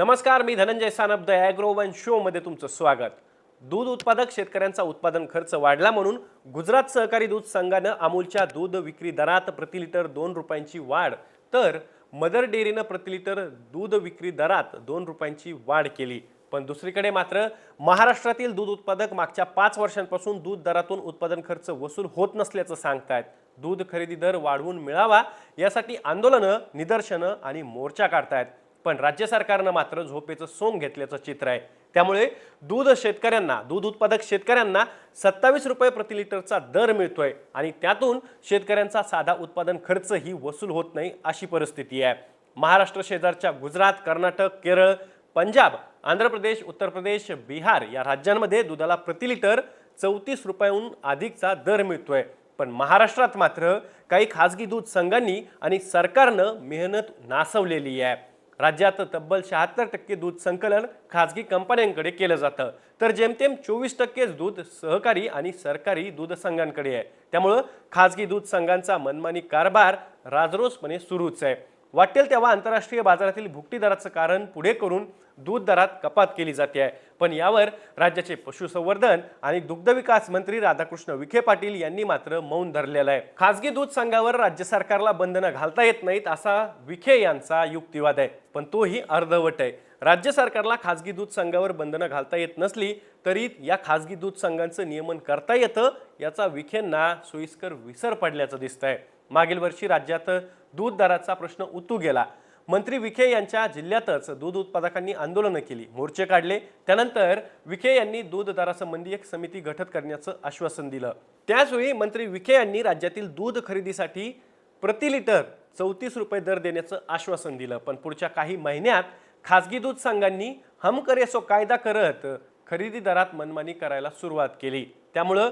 नमस्कार मी Dhananjay Sanap the agro one शोमध्ये तुमचं स्वागत. दूध उत्पादक शेतकऱ्यांचा उत्पादन खर्च वाढला म्हणून गुजरात सहकारी दूध संघानं अमूलच्या दूध विक्री दरात प्रति लिटर दोन रुपयांची वाढ तर मदर डेअरीनं प्रति लिटर दूध विक्री दरात दोन रुपयांची वाढ केली. पण दुसरीकडे मात्र महाराष्ट्रातील दूध उत्पादक मागच्या पाच वर्षांपासून दूध दरातून उत्पादन खर्च वसूल होत नसल्याचं सांगतायत. दूध खरेदी दर वाढवून मिळावा यासाठी आंदोलनं निदर्शनं आणि मोर्चा काढतायत. पण राज्य सरकारनं मात्र झोपेचं सोंग घेतल्याचं चित्र आहे. त्यामुळे दूध शेतकऱ्यांना दूध उत्पादक शेतकऱ्यांना सत्तावीस रुपये प्रति लिटरचा दर मिळतोय आणि त्यातून शेतकऱ्यांचा साधा उत्पादन खर्चही वसूल होत नाही अशी परिस्थिती आहे. महाराष्ट्र शेजारच्या गुजरात कर्नाटक केरळ पंजाब आंध्र प्रदेश उत्तर प्रदेश बिहार या राज्यांमध्ये दुधाला प्रति लिटर चौतीस रुपयाहून अधिकचा दर मिळतोय. पण महाराष्ट्रात मात्र काही खाजगी दूध संघांनी आणि सरकारनं मेहनत नासवलेली आहे. राज्यात तब्बल शहात्तर टक्के दूध संकलन खाजगी कंपन्यांकडे केलं जातं. तर जेमतेम चोवीस टक्केच दूध सहकारी आणि सरकारी दूध संघांकडे आहे. त्यामुळं खाजगी दूध संघांचा मनमानी कारभार राजरोसपणे सुरूच आहे. वाटेल तेव्हा आंतरराष्ट्रीय बाजारातील भुकटी दराचं कारण पुढे करून दूध दरात कपात केली जाते आहे. पण यावर राज्याचे पशुसंवर्धन आणि दुग्धविकास मंत्री राधाकृष्ण विखे पाटील यांनी मात्र मौन धरलेलं आहे. खासगी दूध संघावर राज्य सरकारला बंधनं घालता येत नाहीत असा विखे यांचा युक्तिवाद आहे. पण तोही अर्धवट आहे. राज्य सरकारला खासगी दूध संघावर बंधनं घालता येत नसली तरी या खासगी दूध संघांचं नियमन करता येतं याचा विखेंना सोयीस्कर विसर पडल्याचं दिसतंय. मागील वर्षी राज्यात दूध दराचा प्रश्न उतू गेला. मंत्री विखे यांच्या जिल्ह्यातच दूध उत्पादकांनी आंदोलनं केली. मोर्चे काढले. त्यानंतर विखे यांनी दूध दरासंबंधी एक समिती गठत करण्याचं आश्वासन दिलं. त्याचवेळी मंत्री विखे यांनी राज्यातील दूध खरेदीसाठी प्रति लिटर चौतीस रुपये दर देण्याचं आश्वासन दिलं. पण पुढच्या काही महिन्यात खासगी दूध संघांनी हम करेसो कायदा करत खरेदी दरात मनमानी करायला सुरुवात केली. त्यामुळं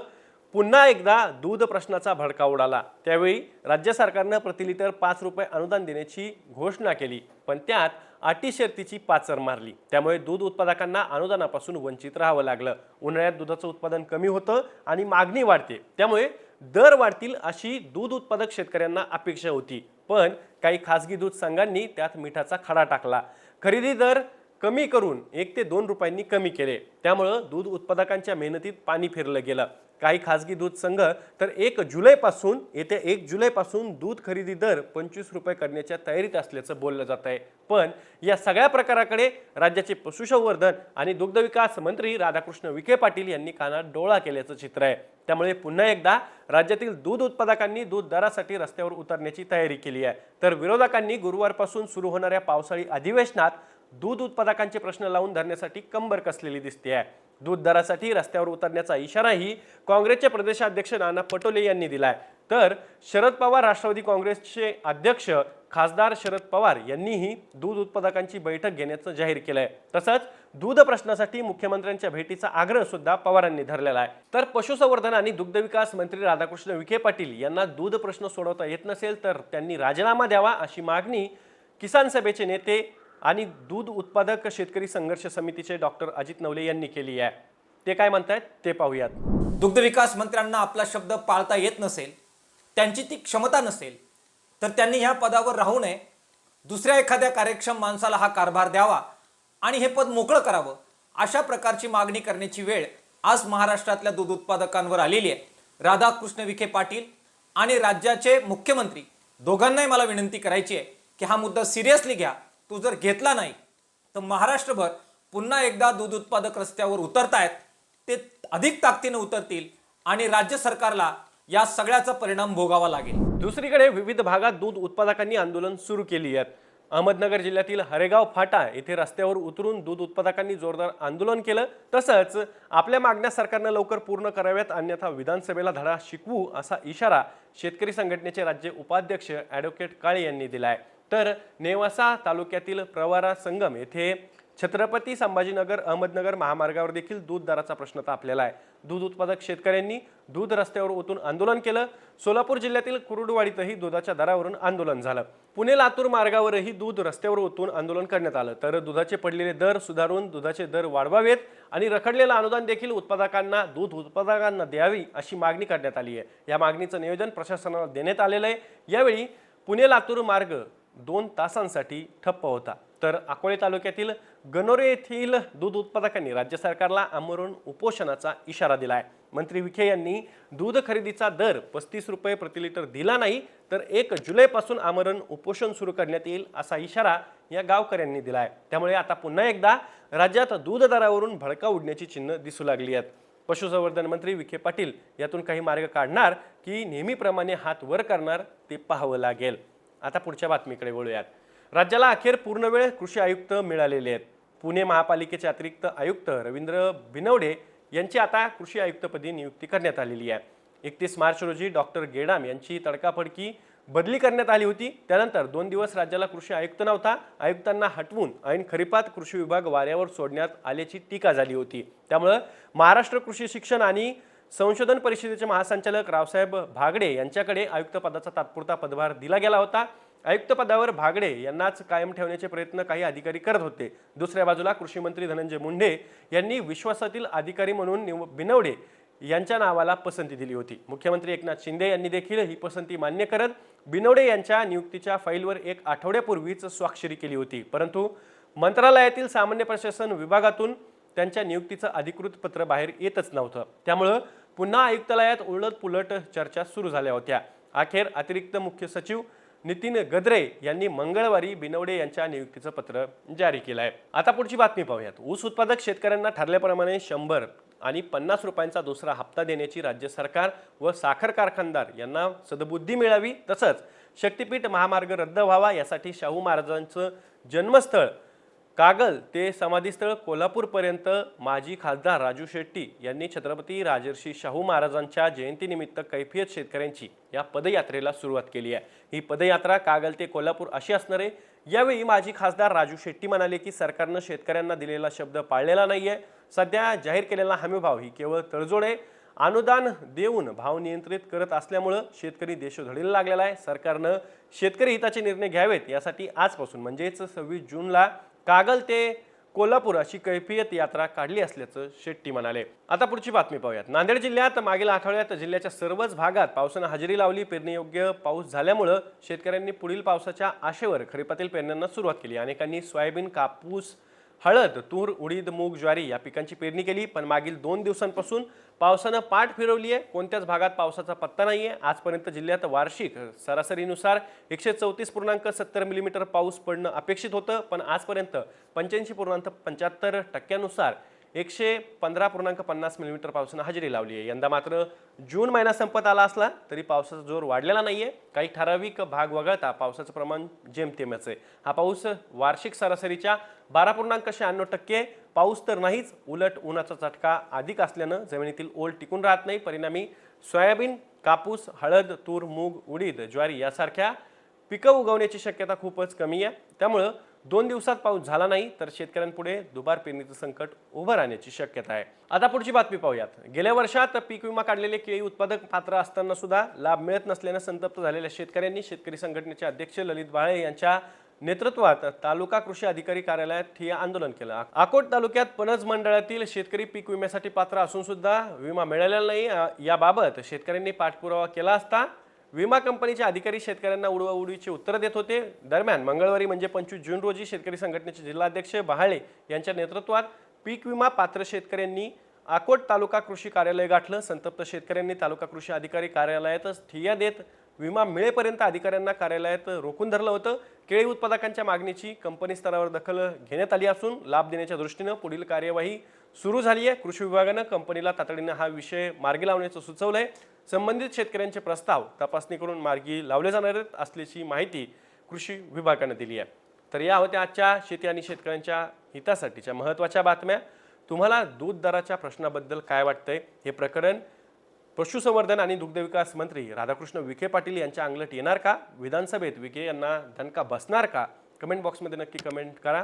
पुन्हा एकदा दूध प्रश्नाचा भडका उडाला. त्यावेळी राज्य सरकारनं प्रति लिटर पाच रुपये अनुदान देण्याची घोषणा केली पण त्यात अटी शर्तीची पाचर मारली. त्यामुळे दूध उत्पादकांना अनुदानापासून वंचित राहावं लागलं. उन्हाळ्यात दुधाचं उत्पादन कमी होतं आणि मागणी वाढते. त्यामुळे दर वाढतील अशी दूध उत्पादक शेतकऱ्यांना अपेक्षा होती. पण काही खासगी दूध संघांनी त्यात मिठाचा खडा टाकला. खरेदी दर कमी करून एक ते दोन रुपयांनी कमी केले. त्यामुळं दूध उत्पादकांच्या मेहनतीत पाणी फिरलं गेलं. काही खासगी दूध संघ तर एक जुलैपासून येत्या एक जुलैपासून दूध खरेदी दर पंचवीस रुपये करण्याच्या तयारीत असल्याचं बोललं जात आहे. पण या सगळ्या प्रकाराकडे राज्याचे पशुसंवर्धन आणि दुग्धविकास मंत्री राधाकृष्ण विखे पाटील यांनी कानात डोळा केल्याचं चित्र आहे. त्यामुळे पुन्हा एकदा राज्यातील दूध उत्पादकांनी दूध दरासाठी रस्त्यावर उतरण्याची तयारी केली आहे. तर विरोधकांनी गुरुवारपासून सुरू होणाऱ्या पावसाळी अधिवेशनात दूध उत्पादकांचे प्रश्न लावून धरण्यासाठी कंबर कसलेली दिसते आहे. दूध दरासाठी रस्त्यावर उतरण्याचा इशाराही काँग्रेसचे प्रदेशाध्यक्ष नाना पटोले यांनी दिलाय. तर शरद पवार राष्ट्रवादी काँग्रेसचे अध्यक्ष खासदार शरद पवार यांनीही दूध उत्पादकांची बैठक घेण्याचं जाहीर केलंय. तसंच दूध प्रश्नासाठी मुख्यमंत्र्यांच्या भेटीचा आग्रह सुद्धा पवारांनी धरलेला आहे. तर पशुसंवर्धन आणि दुग्धविकास मंत्री राधाकृष्ण विखे पाटील यांना दूध प्रश्न सोडवता येत नसेल तर त्यांनी राजीनामा द्यावा अशी मागणी किसान सभेचे नेते आणि दूध उत्पादक शेतकरी संघर्ष समितीचे डॉक्टर अजित नवले यांनी केली आहे. ते काय म्हणतायत? ते पाहूयात. दुग्धविकास मंत्र्यांना आपला शब्द पाळता येत नसेल त्यांची ती क्षमता नसेल तर त्यांनी ह्या पदावर राहू नये. दुसऱ्या एखाद्या कार्यक्षम माणसाला हा कारभार द्यावा आणि हे पद मोकळं करावं अशा प्रकारची मागणी करण्याची वेळ आज महाराष्ट्रातल्या दूध उत्पादकांवर आलेली आहे. राधाकृष्ण विखे पाटील आणि राज्याचे मुख्यमंत्री दोघांनाही मला विनंती करायची आहे की हा मुद्दा सिरियसली घ्या. तो जर घेतला नाही तर महाराष्ट्रभर पुन्हा एकदा दूध उत्पादक रस्त्यावर उतरतायत ते अधिक ताकदीनं उतरतील आणि राज्य सरकारला या सगळ्याचा परिणाम भोगावा लागेल. दुसरीकडे विविध भागात दूध उत्पादकांनी आंदोलन सुरू केली आहेत. अहमदनगर जिल्ह्यातील हरेगाव फाटा येथे रस्त्यावर उतरून दूध उत्पादकांनी जोरदार आंदोलन केलं. तसंच आपल्या मागण्या सरकारनं लवकर पूर्ण कराव्यात अन्यथा विधानसभेला धडा शिकवू असा इशारा शेतकरी संघटनेचे राज्य उपाध्यक्ष ॲडव्होकेट काळे यांनी दिला आहे तर नेवासा तालुक्यातील प्रवारा संगम येथे छत्रपती संभाजीनगर अहमदनगर महामार्गावर देखील दूध दराचा प्रश्न तापलेला आहे. दूध उत्पादक शेतकऱ्यांनी दूध रस्त्यावर ओतून आंदोलन केलं. सोलापूर जिल्ह्यातील कुरुडवाडीतही दुधाच्या दरावरून आंदोलन झालं. पुणे लातूर मार्गावरही दूध रस्त्यावर ओतून आंदोलन करण्यात आलं. तर दुधाचे पडलेले दर सुधारून दुधाचे दर वाढवावेत आणि रखडलेलं अनुदान देखील उत्पादकांना दूध उत्पादकांना द्यावी अशी मागणी करण्यात आली आहे. या मागणीचं नियोजन प्रशासनाला देण्यात आलेलं आहे. यावेळी पुणे लातूर मार्ग दोन तासांसाठी ठप्प होता. तर अकोले तालुक्यातील गणोरे येथील दूध उत्पादकांनी राज्य सरकारला आमरण उपोषणाचा इशारा दिला आहे मंत्री विखे यांनी दूध खरेदीचा दर पस्तीस रुपये प्रति लिटर दिला नाही तर एक जुलैपासून आमरण उपोषण सुरू करण्यात येईल असा इशारा या गावकऱ्यांनी दिला आहे त्यामुळे आता पुन्हा एकदा राज्यात दूध दरावरून भडका उडण्याची चिन्ह दिसू लागली आहेत. पशुसंवर्धन मंत्री विखे पाटील यातून काही मार्ग काढणार की नेहमीप्रमाणे हात वर करणार ते पाहावं लागेल. आता पुढच्या बातमीकडे वळूयात. राज्याला अखेर पूर्णवेळ कृषी आयुक्त मिळालेले आहेत. पुणे महापालिकेचे अतिरिक्त आयुक्त रवींद्र बिनवडे यांची आता कृषी आयुक्तपदी नियुक्ती करण्यात आलेली आहे. एकतीस मार्च रोजी डॉक्टर गेडाम यांची तडकाफडकी बदली करण्यात आली होती. त्यानंतर दोन दिवस राज्याला कृषी आयुक्त नव्हता. आयुक्तांना हटवून ऐन खरीपात कृषी विभाग वाऱ्यावर सोडण्यात आल्याची टीका झाली होती. त्यामुळं महाराष्ट्र कृषी शिक्षण आणि संशोधन परिषदेचे महासंचालक रावसाहेब भागडे यांच्याकडे आयुक्त पदाचा तात्पुरता पदभार दिला गेला होता. आयुक्त पदावर भागडे यांनाच कायम ठेवण्याचे प्रयत्न काही अधिकारी करत होते. दुसऱ्या बाजूला कृषी मंत्री धनंजय मुंडे यांनी विश्वासातील अधिकारी म्हणून निव बिनवडे यांच्या नावाला पसंती दिली होती. मुख्यमंत्री एकनाथ शिंदे यांनी देखील ही पसंती मान्य करत बिनवडे यांच्या नियुक्तीच्या फाईलवर एक आठवड्यापूर्वीच स्वाक्षरी केली होती. परंतु मंत्रालयातील सामान्य प्रशासन विभागातून त्यांच्या नियुक्तीचं अधिकृत पत्र बाहेर येतच नव्हतं. त्यामुळं पुन्हा आयुक्तालयात उलट पुलट चर्चा सुरू झाल्या होत्या. अखेर अतिरिक्त मुख्य सचिव नितीन गद्रे यांनी मंगळवारी बिनवडे यांच्या नियुक्तीचं पत्र जारी केलं आहे आता पुढची बातमी पाहूयात. ऊस उत्पादक शेतकऱ्यांना ठरल्याप्रमाणे शंभर आणि पन्नास रुपयांचा दुसरा हप्ता देण्याची राज्य सरकार व साखर कारखानदार यांना सदबुद्धी मिळावी तसंच शक्तिपीठ महामार्ग रद्द व्हावा यासाठी शाहू महाराजांचं जन्मस्थळ कागल ते समाधीस्थळ कोल्हापूरपर्यंत माजी खासदार राजू शेट्टी यांनी छत्रपती राजर्षी शाहू महाराजांच्या जयंतीनिमित्त कैफियत शेतकऱ्यांची या पदयात्रेला सुरुवात केली आहे. ही पदयात्रा कागल ते कोल्हापूर अशी असणार आहे. यावेळी माजी खासदार राजू शेट्टी म्हणाले की सरकारनं शेतकऱ्यांना दिलेला शब्द पाळलेला नाही आहे सध्या जाहीर केलेला हमीभाव ही केवळ तडजोड आहे. अनुदान देऊन भाव नियंत्रित करत असल्यामुळं शेतकरी देशोधडीला लागलेला आहे. सरकारनं शेतकरी हिताचे निर्णय घ्यावेत यासाठी आजपासून म्हणजेच सव्वीस जूनला कागल ते कोल्हापूर अशी कैफियत यात्रा काढली असल्याचं शेट्टी म्हणाले. आता पुढची बातमी पाहूयात. नांदेड जिल्ह्यात मागील आठवड्यात जिल्ह्याच्या सर्वच भागात पावसानं हजेरी लावली. पेरणीयोग्य पाऊस झाल्यामुळं शेतकऱ्यांनी पुढील पावसाच्या आशेवर खरीपातील पेरण्यांना सुरुवात केली. अनेकांनी सोयाबीन कापूस हळद तूर उडीद मूग ज्वारी या पिकांची पेरणी केली पण मागील दोन दिवसांपासून पावसानं पाठ फिरवली आहे कोणत्याच भागात पावसाचा पत्ता नाही आहे आजपर्यंत जिल्ह्यात वार्षिक सरासरीनुसार एकशे चौतीस पूर्णांक सत्तर मिलीमीटर पाऊस पडणं अपेक्षित होतं पण आजपर्यंत पंच्याऐंशी पूर्णांक पंच्याहत्तर टक्क्यानुसार एकशे पंधरा पूर्णांक पन्नास मिलीमीटर पावसानं हजेरी लावली आहे. यंदा मात्र जून महिना संपत आला असला तरी पावसाचा जोर वाढलेला नाही आहे काही ठराविक भाग वगळता पावसाचं प्रमाण जेमतेमच आहे. हा पाऊस वार्षिक सरासरीच्या बारा पूर्णांक शहाण्णव टक्के पाऊस तर नाहीच उलट उन्हाचा चटका अधिक असल्यानं जमिनीतील ओल टिकून राहत नाही. परिणामी सोयाबीन कापूस हळद तूर मूग उडीद ज्वारी यासारख्या पिकं उगवण्याची शक्यता खूपच कमी आहे. त्यामुळं दोन दिवसात पाऊस झाला नाही तर शेतकऱ्यांपुढे दुबार पेरणीचं संकट उभं राहण्याची शक्यता आहे. आता पुढची बातमी पाहूयात. गेल्या वर्षात पीक विमा काढलेले केळी उत्पादक पात्र असताना सुद्धा लाभ मिळत नसल्यानं संतप्त झालेल्या शेतकऱ्यांनी शेतकरी संघटनेचे अध्यक्ष ललित बाळे यांच्या नेतृत्वात तालुका कृषी अधिकारी कार्यालयात ठिय्या आंदोलन केलं. अकोट तालुक्यात पणज मंडळातील शेतकरी पीक विम्यासाठी पात्र असून सुद्धा विमा मिळालेला नाही. याबाबत शेतकऱ्यांनी पाठपुरावा केला असता विमा कंपनीचे अधिकारी शेतकऱ्यांना उडवाउडवीची उत्तरं देत होते. दरम्यान मंगळवारी म्हणजे पंचवीस जून रोजी शेतकरी संघटनेचे जिल्हाध्यक्ष बहाळे यांच्या नेतृत्वात पीक विमा पात्र शेतकऱ्यांनी आकोट तालुका कृषी कार्यालय गाठलं. संतप्त शेतकऱ्यांनी तालुका कृषी अधिकारी कार्यालयातच ठिय्या देत विमा मिळेपर्यंत अधिकाऱ्यांना कार्यालयात रोखून धरलं होतं. केळी उत्पादकांच्या मागणीची कंपनी स्तरावर दखल घेण्यात आली असून लाभ देण्याच्या दृष्टीनं पुढील कार्यवाही सुरू झाली आहे कृषी विभागानं कंपनीला तातडीनं हा विषय मार्गी लावण्याचं सुचवलं आहे संबंधित शेतकऱ्यांचे प्रस्ताव तपासणी करून मार्गी लावले जाणार आहेत असल्याची माहिती कृषी विभागानं दिली आहे. तर या होत्या आजच्या शेती आणि शेतकऱ्यांच्या हितासाठीच्या महत्त्वाच्या बातम्या. तुम्हाला दूध दराच्या प्रश्नाबद्दल काय वाटतंय? हे प्रकरण पशुसंवर्धन आणि दुग्धविकास मंत्री राधाकृष्ण विखे पाटील यांच्या अंगलट येणार का? विधानसभेत विखे यांना दणका बसणार का? कमेंट बॉक्समध्ये नक्की कमेंट करा.